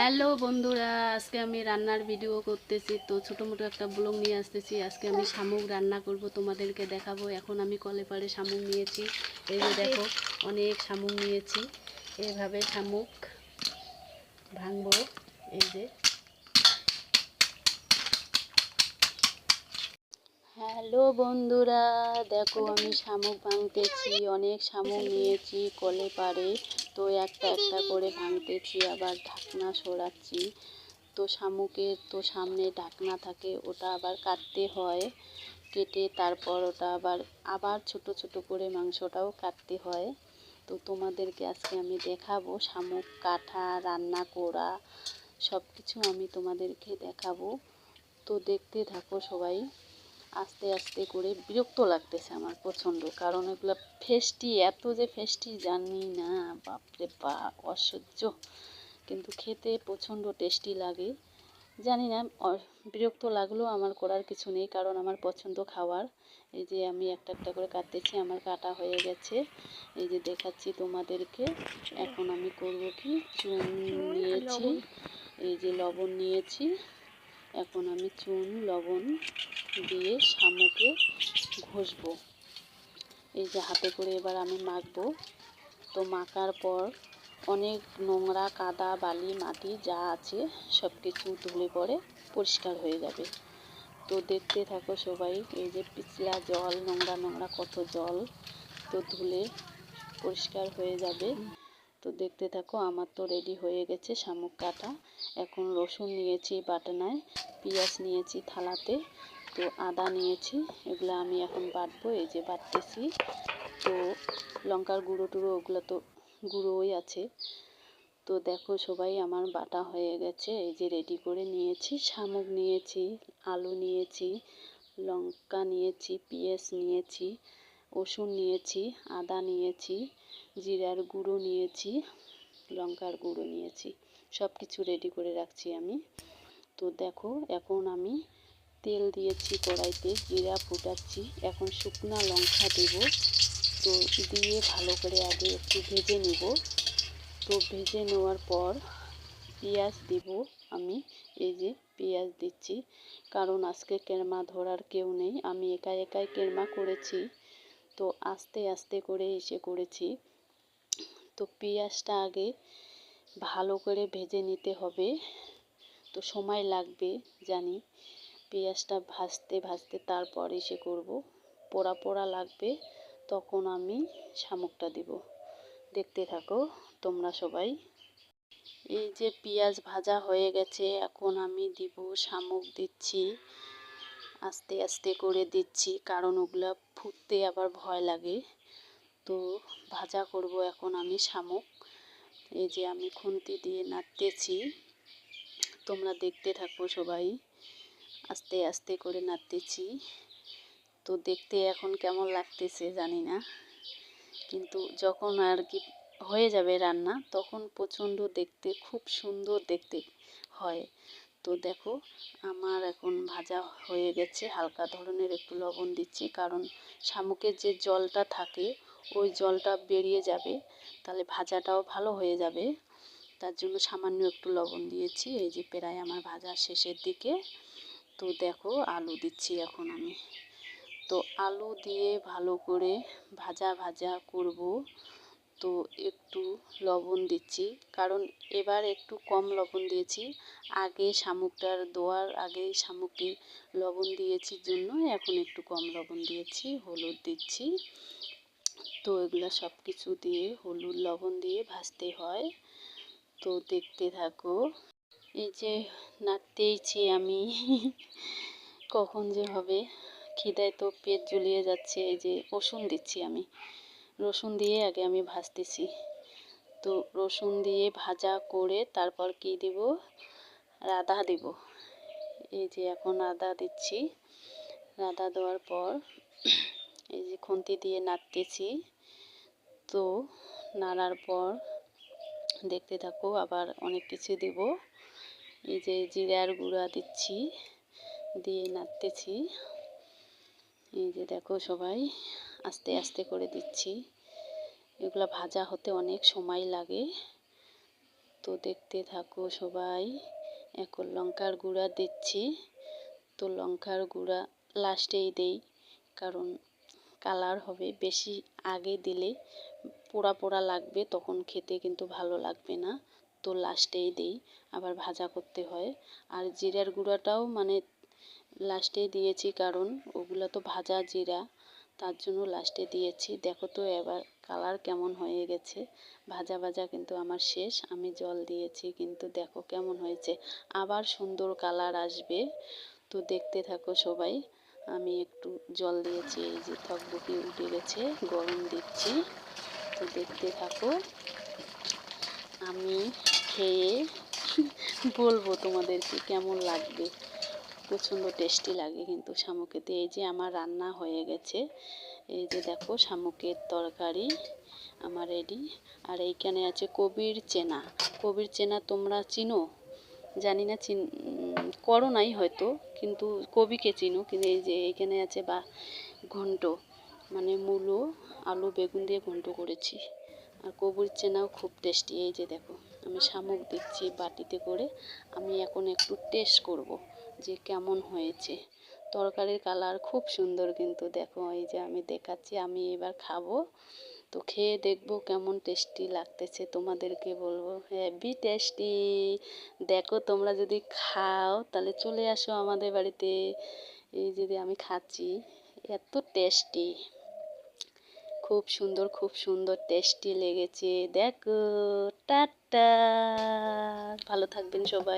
Hello বন্ধুরা, আজকে আমি রান্নার ভিডিও করতেছি। তো ছোটো মোটো একটা ব্লগ নিয়ে আসতেছি। আজকে আমি শামুক রান্না করব, তোমাদেরকে দেখাবো। এখন আমি কলে পাড়ে শামুক নিয়েছি। এই যে দেখো, অনেক শামুক নিয়েছি। এভাবে শামুক ভাঙবো। এই যে হ্যালো বন্ধুরা, দেখো আমি শামুক ভাঙতেছি, অনেক শামুক নিয়েছি, কলে পাড়ে। তো একটা একটা করে ভাঙতেছি, আবার ঢাকনা সরাচ্ছি। তো শামুকের তো সামনে ঢাকনা থাকে, ওটা আবার কাটতে হয়। কেটে তারপর ওটা আবার আবার ছোট ছোট করে মাংসটাও কাটতে হয়। তো তোমাদেরকে আজকে আমি দেখাবো শামুক কাটা, রান্না করা সব কিছু আমি তোমাদেরকে দেখাবো। তো দেখতে থাকো সবাই। আস্তে আস্তে করে বিরক্ত লাগতেছে আমার প্রচণ্ড। কারণ এগুলো ফেস্টি, এত যে ফেস্টি জানি না, বাপরে বা অসহ্য। কিন্তু খেতে প্রচণ্ড টেস্টি লাগে। জানি না বিরক্ত লাগলেও আমার করার কিছু নেই, কারণ আমার পছন্দ খাওয়ার। এই যে আমি একটা একটা করে কাটতেছি, আমার কাটা হয়ে গেছে। এই যে দেখাচ্ছি তোমাদেরকে, এখন আমি করব কি? চুন নিয়েছি, এই যে লবণ নিয়েছি। এখন আমি চুন, লবণ দিয়ে শামুকে ঘষবো। এই যে হাতে করে এবার আমি মাখবো। তো মাখার পর অনেক নোংরা, কাদা, বালি, মাটি যা আছে সব কিছু ধুলে পরে পরিষ্কার হয়ে যাবে। তো দেখতে থাকো সবাই, এই যে পিছলা জল, নোংরা নোংরা কত জল, তো ধুলে পরিষ্কার হয়ে যাবে। তো দেখতে থাকো আমার তো রেডি হয়ে গেছে শামুক কাটা। এখন রসুন নিয়েছি বাটনায়, পেঁয়াজ নিয়েছি থালাতে। তো আদা নিয়েছি, এগুলো আমি এখন বাটবো, এই যে বাটতেছি। তো লঙ্কার গুঁড়ো টুড়ো, ওগুলো তো গুঁড়োই আছে। তো দেখো সবাই, আমার বাটা হয়ে গেছে, এই যে রেডি করে নিয়েছি। শামুক নিয়েছি, আলু নিয়েছি, লঙ্কা নিয়েছি, পেঁয়াজ নিয়েছি, রসুন নিয়েছি, আদা নিয়েছি, জিরার গুঁড়ো নিয়েছি, লঙ্কার গুঁড়ো নিয়েছি। সব কিছু রেডি করে রাখছি আমি। তো দেখো, এখন আমি তেল দিয়েছি কড়াইতে, জিরা ফুটাচ্ছি। এখন শুকনো লঙ্কা দেব। তো দিয়ে ভালো করে আগে একটু ভেজে নেব। তো ভেজে নেওয়ার পর পেঁয়াজ দিব আমি। এই যে পেঁয়াজ দিচ্ছি। কারণ আজকে কেরমা ধরার কেউ নেই। আমি একা একাই কেরমা করেছি। তো আস্তে আস্তে করে এসে করেছি। তো পেঁয়াজটা আগে ভালো করে ভেজে নিতে হবে। তো সময় লাগবে জানি। পেঁয়াজটা ভাজতে ভাজতে তারপর এসে করব। পোড়া পোড়া লাগবে, তখন আমি শামুকটা দিব। দেখতে থাকো তোমরা সবাই। এই যে পেঁয়াজ ভাজা হয়ে গেছে, এখন আমি দিব শামুক দিচ্ছি। আস্তে আস্তে করে দিচ্ছি, কারণ ওগুলা ফুটতে আবার ভয় লাগে। তো ভাজা করব এখন আমি শামুক। এই যে আমি খুন্তি দিয়ে নাড়তেছি। তোমরা দেখতে থাকো সবাই। আস্তে আস্তে করে নাড়তেছি। তো দেখতে এখন কেমন লাগতেছে জানি না। কিন্তু যখন আর কি হয়ে যাবে রান্না, তখন প্রচণ্ড দেখতে, খুব সুন্দর দেখতে হয়। তো দেখো, আমার এখন ভাজা হয়ে গেছে। হালকা ধরনের একটু লবণ দিচ্ছি। কারণ শামুকের যে জলটা থাকে, ওই জলটা বেরিয়ে যাবে। তাহলে ভাজাটাও ভালো হয়ে যাবে। তার জন্য সামান্য একটু লবণ দিয়েছি। এই যে প্রায় আমার ভাজা শেষের দিকে। তো দেখো আলু দিচ্ছি এখন আমি। তো আলু দিয়ে ভালো করে ভাজা ভাজা করব। তো একটু লবণ দিচ্ছি, কারণ এবার একটু কম লবণ দিয়েছি। আগে শামুকটার দোয়ার আগে শামুকে লবণ দিয়েছি জন্য, এখন একটু কম লবণ দিয়েছি, হলুদ দিচ্ছি। তো এগুলো সব কিছু দিয়ে হলুদ লবণ দিয়ে ভাজতে হয়। তো দেখতে থাকো। এই যে নাড়তেইছি আমি। কখন যে হবে? খিদায় তো পেট জ্বলিয়ে যাচ্ছে, এই যে রসুন দিচ্ছি আমি। রসুন দিয়ে আগে আমি ভাজতেছি। তো রসুন দিয়ে ভাজা করে তারপর কি দেব? আদা দেব। এই যে এখন আদা দিচ্ছি। আদা দেওয়ার পর এই যে খুন্তি দিয়ে নাড়তেছি। তো নাড়ার পর দেখতে থাকো, আবার অনেক কিছু দেব। এই যে জিরার গুঁড়া দিচ্ছি, দিয়ে নাড়তেছি। এই যে দেখো সবাই, আস্তে আস্তে করে দিচ্ছি। এগুলো ভাজা হতে অনেক সময় লাগে। তো দেখতে থাকো সবাই এখন লঙ্কার গুঁড়া দিচ্ছি। তো লঙ্কার গুঁড়া লাস্টেই দেই, কারণ কালার হবে বেশি আগে দিলে পোড়া পোড়া লাগবে, তখন খেতে কিন্তু ভালো লাগবে না। তো লাস্টেই দিই, আবার ভাজা করতে হয়। আর জিরার গুঁড়াটাও মানে লাস্টেই দিয়েছি কারণ ওগুলো তো ভাজা জিরা, তার জন্য লাস্টে দিয়েছি। দেখো তো এবার কালার কেমন হয়ে গেছে। ভাজা ভাজা কিন্তু আমার শেষ, আমি জল দিয়েছি, কিন্তু দেখো কেমন হয়েছে। আবার সুন্দর কালার আসবে। তো দেখতে থাকো সবাই, আমি একটু জল দিয়েছি, এই যে থকবকি উঠে গেছে, গরম দিচ্ছি। তো দেখতে থাকো, আমি খেয়ে বলব তোমাদেরকে কেমন লাগবে। প্রচণ্ড টেস্টি লাগে কিন্তু শামুকেতে। এই যে আমার রান্না হয়ে গেছে। এই যে দেখো শামুকের তরকারি আমার রেডি আর এইখানে আছে কবির চেনা। কবির চেনা তোমরা চিনো? জানি না চিন করো নাই হয়তো, কিন্তু কবিকে চিনো। কিন্তু এই যে এইখানে আছে বা ঘন্ট মানে মূলো, আলু, বেগুন দিয়ে ঘন্ট করেছি। আর কবির চেনাও খুব টেস্টি এই যে দেখো। আমি শামুক দিচ্ছি বাটিতে করে, আমি এখন একটু টেস্ট করব যে কেমন হয়েছে। তরকারির কালার খুব সুন্দর কিন্তু দেখো, এই যে আমি দেখাচ্ছি, আমি এবার খাব। তো খেয়ে দেখব কেমন টেস্টি লাগতেছে, তোমাদেরকে বলব। হেভি টেস্টি দেখো, তোমরা যদি খাও, তাহলে চলে আসো আমাদের বাড়িতে। এই যদি আমি খাচ্ছি, এত টেস্টি খুব সুন্দর খুব সুন্দর টেস্টি লেগেছে। দেখো, টাটা! ভালো থাকবেন সবাই